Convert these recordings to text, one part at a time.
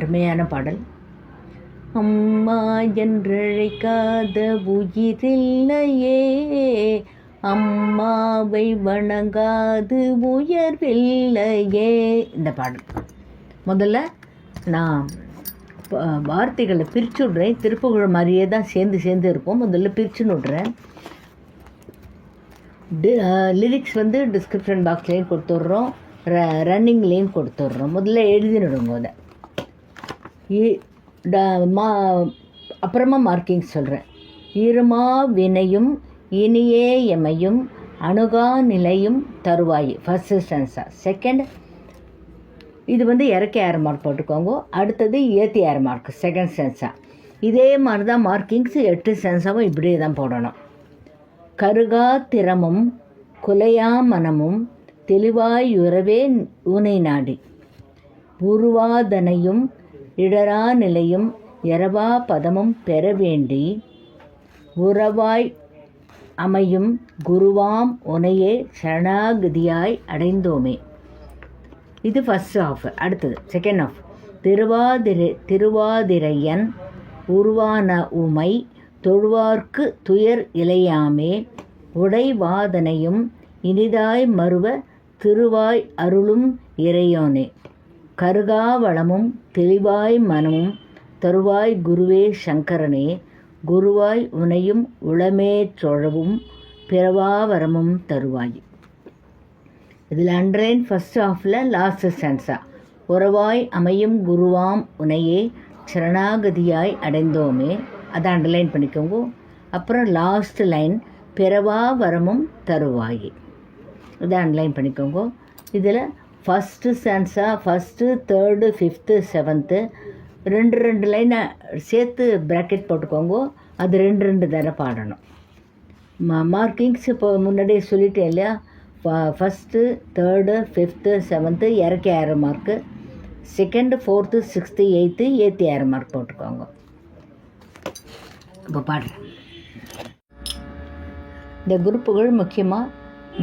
அருமையான பாடல். அம்மா என்றழைக்காத உயிரில்லையே அம்மாவை வணங்காது உயர்வில்லையே. இந்த பாடல். முதல்ல நான் வார்த்தைகளை பிரித்து விட்றேன் திருப்புகழ் மாதிரியே தான் சேர்ந்து சேர்ந்து இருப்போம். முதல்ல பிரிச்சுன்னு விடுறேன் லிரிக்ஸ் வந்து டிஸ்கிரிப்ஷன் பாக்ஸ்லேயும் கொடுத்துட்றோம். ர ரன்னிங்லேயும் கொடுத்துட்றோம். முதல்ல எழுதினிடுங்க அதை. மா அப்புறமா மார்க்கிங் சொல்கிறேன் இருமா வினையும் இனியே எமையும் அணுகா நிலையும் தருவாய். ஃபஸ்ட்டு சென்ஸா செகண்ட் இது வந்து இறக்க ஏர் மார்க் போட்டுக்கோங்க. அடுத்தது ஏற்றி ஏர் மார்க் செகண்ட் சென்ஸா இதே மாதிரி தான் மார்க்கிங்ஸ் எட்டு சென்ஸாவும் இப்படியே தான் போடணும். கருகா திறமும் குலையா மனமும் தெளிவாயுறவே உனை நாடி. உருவாதனையும் இடரா நிலையும் எரவா பதமும் பெற வேண்டி உறவாய் அமையும் குருவாம் உனையே சரணாகதியாய் அடைந்தோமே. இது ஃபஸ்ட் ஆஃப் அடுத்தது செகண்ட் ஆஃப் திருவாதிரை திருவாதிரையன் உருவான உமை தொழுவார்க்கு துயர் இலையாமே. உடைவாதனையும் இனிதாய் மறுவ திருவாய் அருளும் இறையோனே. கருகாவளமும் தெளிவாய் மனமும் தருவாய் குருவே சங்கரனே குருவாய் உனையும் உளமே சொழவும் பிறவாவரமும் தருவாய். இதில் அண்டர்லைன் ஃபஸ்ட் ஆஃபில் லாஸ்ட் சென்ஸா உறவாய் அமையும் குருவாம் உனையே சரணாகதியாய் அடைந்தோமே. அதை அண்டர்லைன் பண்ணிக்கோங்க. அப்புறம் லாஸ்ட் லைன் பிறவா வரமும் தருவாயே. இதை அண்டர்லைன் பண்ணிக்கோங்க. இதில் ஃபஸ்ட்டு சென்ஸாக ஃபஸ்ட்டு தேர்டு ஃபிஃப்த்து செவன்த்து ரெண்டு ரெண்டு லைனை சேர்த்து ப்ராக்கெட் போட்டுக்கோங்க. அது ரெண்டு ரெண்டு தடவை பாடணும். மா மார்க்கிங்ஸ் இப்போ முன்னாடியே சொல்லிட்டேன் இல்லையா? ஃபஸ்ட்டு தேர்டு ஃபிஃப்த்து செவன்த்து இறக்கி ஆயிரம் mark second fourth sixth eighth ஏற்றி ஆயிரம் மார்க் போட்டுக்கோங்க. இப்போ பாடுறேன். இந்த குரூப்புகள் முக்கியமாக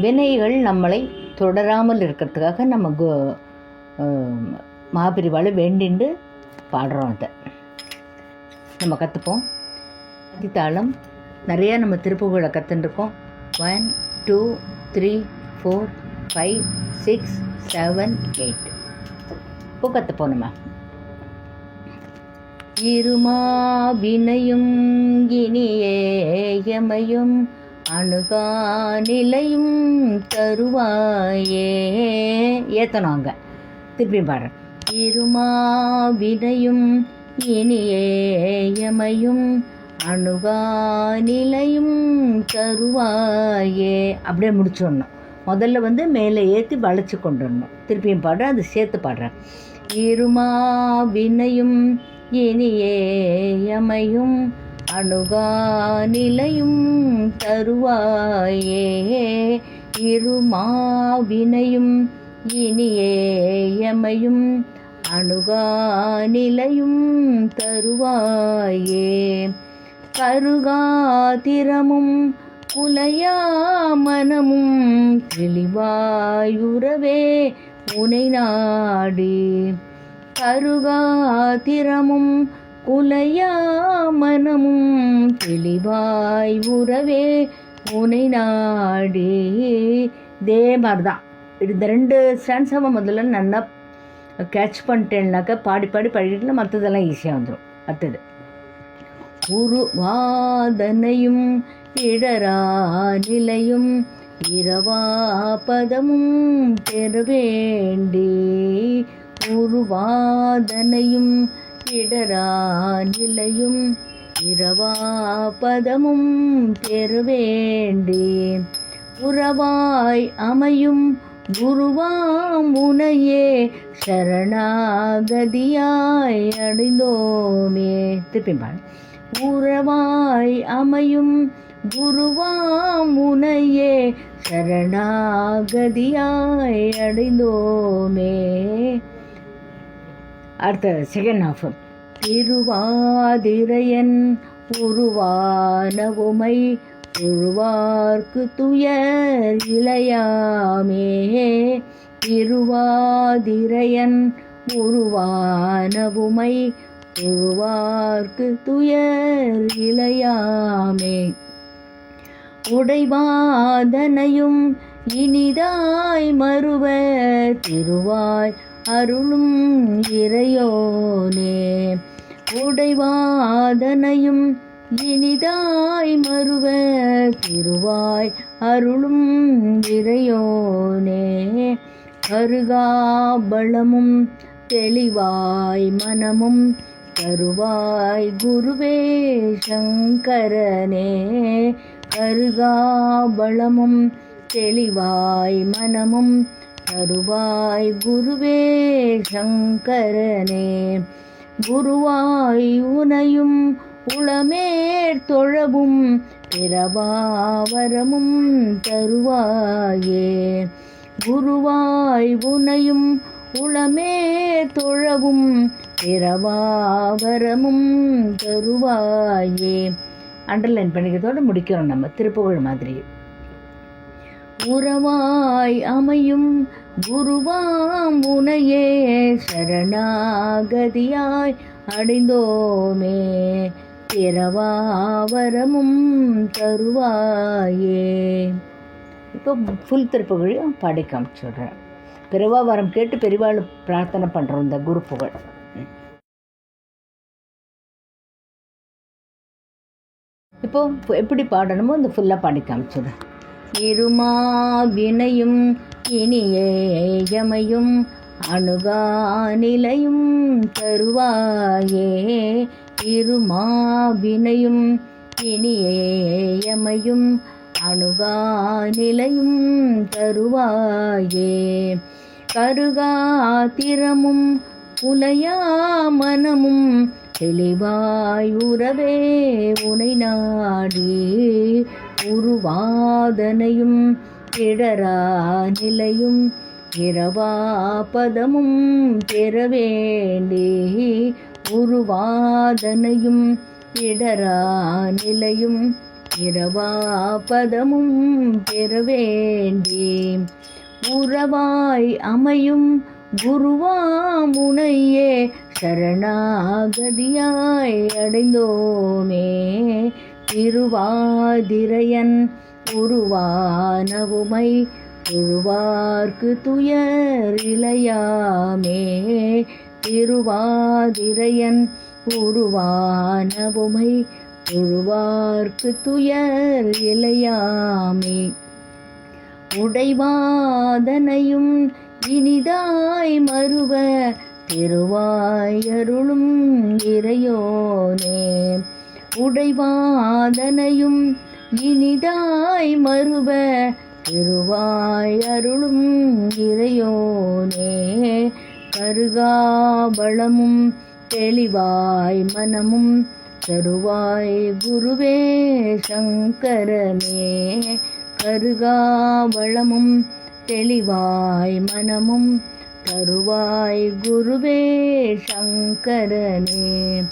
வினைகள் நம்மளை தொடராமல் இருக்கிறதுக்காக நம்ம கு மாபிரிவாள் வேண்டிண்டு பாடுறோம் அதை. நம்ம கற்றுப்போம் அதித்தாளம் நிறையா நம்ம திருப்புகளை கற்றுருக்கோம் one two three four five six seven eight இப்போ கற்றுப்போம் நம்ம. இருமா வினையும் இனியேயமையும் அணுகா நிலையும் தருவாயே. ஏற்றணும் அங்கே திருப்பியும் பாடுறேன். இருமா வினையும் இனியேயமையும் அணுகா நிலையும் தருவாயே. அப்படியே முடிச்சிடணும். முதல்ல வந்து மேலே ஏற்றி வளைச்சி கொண்டு வரணும் திருப்பியும் பாடுறேன். அது சேர்த்து பாடுறேன். இருமா வினையும் இனியேயமையும் அணுகா நிலையும் தருவாயே. இருமாவினையும் இனியேயமையும் அணுகா நிலையும் தருவாயே. கருகாதிரமும் குலையா மனமும் தெளிவாயுறவே உனை நாடி. கருகாதிரமும் உலையா மனமும் தெளிவாய் உறவே உனை நாடி. இதே மாதிரி தான் இந்த ரெண்டு ஸ்டான்ஸாவை முதல்ல நல்லா கேட்ச் பண்ணிட்டேன்னாக்கா பாடி பாடி பாடிட்டு மற்றதெல்லாம் ஈஸியாக வந்துடும் அடுத்தது உருவாதனையும் இடரா நிலையும் இரவா பதமும் பெற வேண்டி. உருவாதனையும் இடரா நிலையும் இரவா பதமும் பெறவேண்டி உறவாய் அமையும் குருவாமுனையே சரணாகதியாய் அடைந்தோமே. திருப்பிம்பாள் உறவாய் அமையும் குருவாமுனையே சரணாகதியாய் அடைந்தோமே. அடுத்த செகண்ட் ஹாஃப் திருவாதிரையன் உருவான உமை உருவார்க்கு துயர் இளையாமே. திருவாதிரையன் உருவான உமை உருவார்க்கு துயர் இளையாமே. உடைவாதனையும் இனிதாய் மறுவ திருவாய் அருளும் இறையோனே. உடைவாதனையும் இனிதாய் மறுவ திருவாய் அருளும் இறையோனே. அருகாபலமும் தெளிவாய் மனமும் தருவாய் குருவே சங்கரனே. கருகாபலமும் தெளிவாய் மனமும் தருவாய் குருவே சங்கரனே. குருவாய் உனையும் உளமேற் தொழவும் பிறவாவரமும் தருவாயே. குருவாய் உனையும் உளமே தொழவும் பிறவாவரமும் தருவாயே. அண்டர்லைன் பண்ணிக்கிறதோடு முடிக்கிறோம் நம்ம. திருப்புகழ் மாதிரி. உறவாய் அமையும் குருவாம் உனையே சரணாகதியாய் அடைந்தோமே. பிறவாவரமும் தருவாயே. இப்போ ஃபுல் திருப்புகழையும் பாடி காமிச்சுடுறேன் பிறவா வரம் கேட்டு பெரிவாள் பிரார்த்தனை பண்ணுறோம் இந்த குரு புகழ். இப்போ எப்படி பாடணுமோ இந்த ஃபுல்லாக பாடி காமிச்சுடுறேன் இருமாவினையும் இனியேயமையும் அணுகா நிலையும் தருவாயே. இருமாவினையும் இனியேயமையும் அணுகா நிலையும் தருவாயே. கருகாத்திரமும் திறமும் உலையா மனமும் தெளிவாய் உறவே உனை நாடி உருவாதனையும் இடரா நிலையும் இரவா பதமும் பெற வேண்டி உருவாதனையும் இடரா நிலையும் இரவா பதமும் பெற வேண்டி உறவாய் அமையும் குருவாமுனையே சரணாகதியாய் அடைந்தோமே. திருவாதிரையன் உருவானவுமை உழுவார்க்கு துயரிலையாமே திருவாதிரையன் உருவானவுமை உழுவார்க்கு துயர் இளையாமே உடைவாதனையும் இனிதாய் மறுவ திருவாயருளும் இறையோனே உடைவாதனையும் இனிதாய் மறுவ திருவாயருளும் இறையோனே கருகாபளமும் தெளிவாய் மனமும் தருவாய் குருவே சங்கரமே கருகாவளமும் தெளிவாய் மனமும் தருவாய் குருவே சங்கரனே.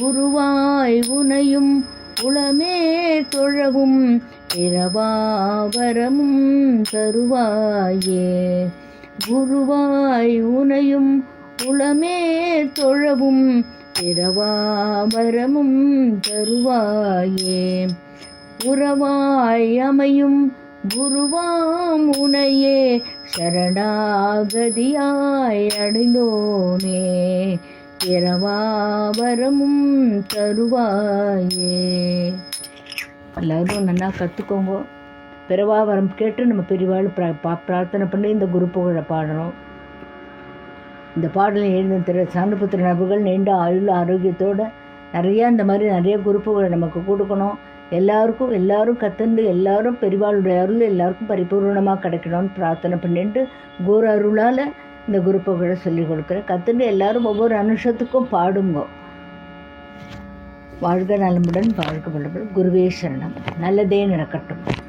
குருவாய் உனையும் உளமே தொழவும் இரவாவரமும் தருவாயே. குருவாய் உனையும் உளமே தொழவும் இரவாவரமும் தருவாயே. உறவாய் அமையும் குருவாமுனையே சரணாகதியாய் அடைந்தோமே. இரவாவரமும் தருவாயே. எல்லாரும் நல்லா கற்றுக்கோங்க பிறவாவரம் கேட்டு நம்ம பெரியவாள் பிரா பா- பிரார்த்தனை பண்ணி இந்த குரு புகழை பாடணும். இந்த பாடலை எழுந்த திரு சாந்தபுத்திர நபர்கள் நீண்ட ஆயுள் ஆரோக்கியத்தோட நிறையா இந்த மாதிரி நிறைய குரூப்புகளை நமக்கு கொடுக்கணும். எல்லாருக்கும் எல்லாரும் கத்துண்டு எல்லாரும் பெரிவாளுடைய அருள் எல்லாருக்கும் பரிபூர்ணமாக கிடைக்கணும்னு பிரார்த்தனை பண்ணிட்டு குரு அருளால் இந்த குருப்புகளை சொல்லி கொடுக்குறேன். கத்துண்டு எல்லாரும் ஒவ்வொரு அனுஷத்துக்கும் பாடுங்க. வாழ்க நலமுடன் வாழ்க வளமுடன். குருவே சரணம். நல்லதே நடக்கட்டும்.